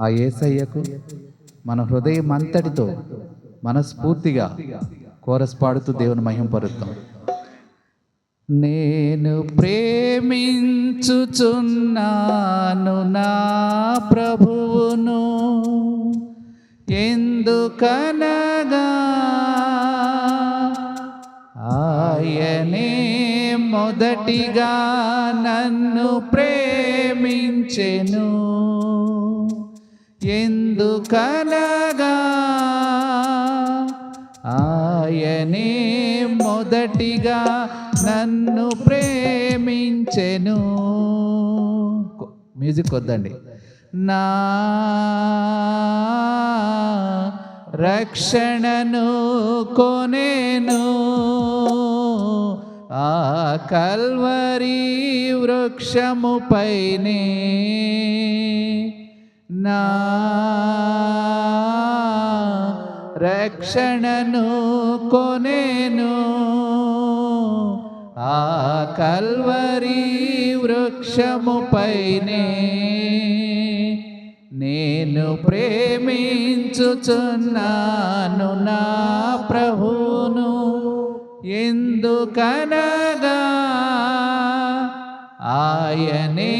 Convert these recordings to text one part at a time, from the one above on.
ఆ ఏసయ్యకు మన హృదయం అంతటితో మనస్ఫూర్తిగా కోరస్ పాడుతూ దేవుని మహింపరుద్దాం నేను ప్రేమించుచున్నాను నా ప్రభువును ఎందుకనగా ఆయనే మొదటిగా నన్ను ప్రేమించెను? ఎందుకనగా ఆయనే మొదటిగా నన్ను ప్రేమించెను. మ్యూజిక్ వద్దండి నా రక్షణను కొనేను. ఆ కల్వరి వృక్షముపైనే నా రక్షణను కొనేను. ఆ కల్వరి వృక్షముపైనే నేను ప్రేమించుచున్నాను నా ప్రభును ఎందుకనగా ఆయనే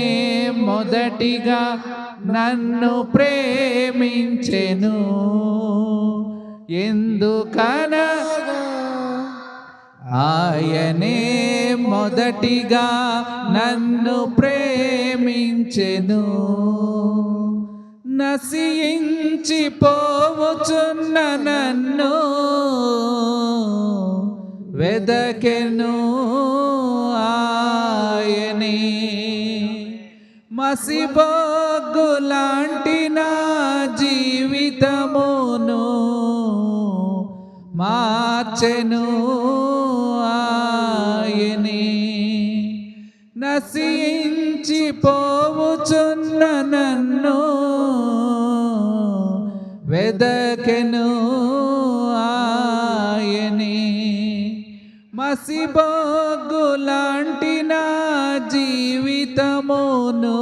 మొదటిగా నన్ను ప్రేమించెను. ఎందుకనగా ఆయనే మొదటిగా నన్ను ప్రేమించెను. నశించి నన్ను వెదకెను. ఆయనే మసిబొగ్గులాంటి నా జీవితమును మార్చెను ఆయనే. నశించిపోవుచున్న నన్ను వెదకెను ఆయనే. మసిబొగ్గులాంటి జీవితమును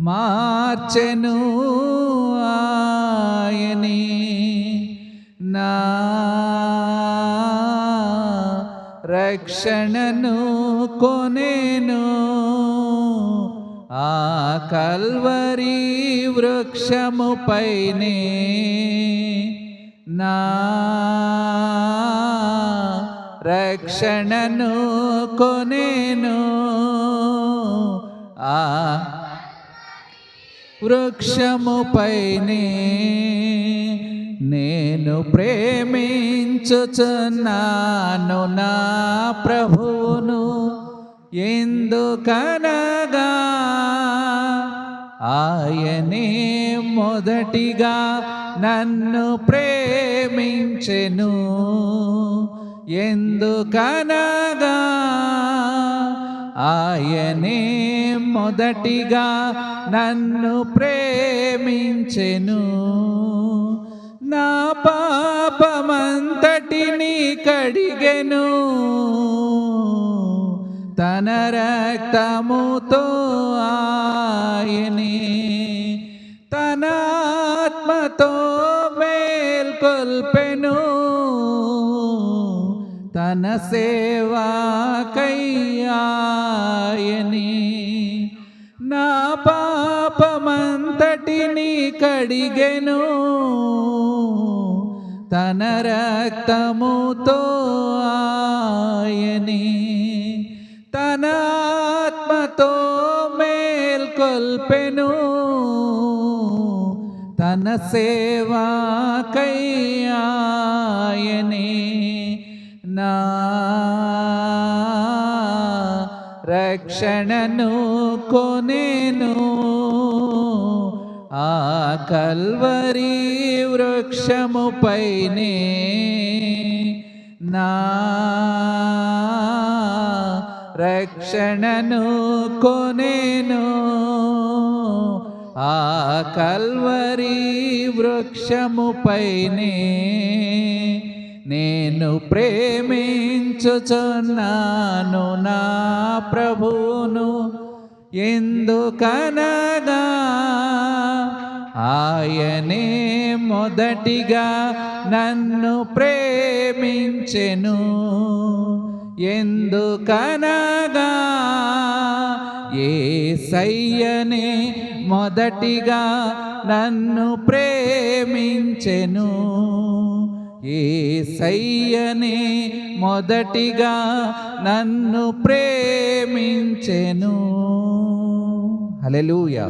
మార్చెను ఆయని. నా రక్షణను కొనేను ఆ కల్వరి వృక్షముపైనే నా రక్షణను కొనేను. ఆ. వృక్షముపైనే నేను ప్రేమించుచున్నాను నా ప్రభువును. ఎందుకనగా ఆయనే మొదటిగా నన్ను ప్రేమించెను. ఎందుకనగా ఆయనే మొదటిగా నన్ను ప్రేమించెను. నా పాపమంతటిని కడిగెను. తన రక్తముతో ఆయనే తన ఆత్మతో మేల్కొల్పెను. తన సేవాకయ్యాయని నా పాపమంతటిని కడిగెను. తన రక్తముతో ఆయని. తన ఆత్మతో మేల్కొల్పెను. తన సేవాకయ్యాయని నా రక్షణను కొనేను. ఆ కల్వరి వృక్షముపైనే నా రక్షణను కొనేను. ఆ కల్వరి వృక్షముపైనే నేను ప్రేమించుచున్నాను నా ప్రభును ఎందుకనగా ఆయనే మొదటిగా నన్ను ప్రేమించెను. ఎందుకనగా ఏ సయ్యనే మొదటిగా నన్ను ప్రేమించెను. ఏ సయ్యనే మొదటిగా నన్ను ప్రేమించెను. హలెలూయా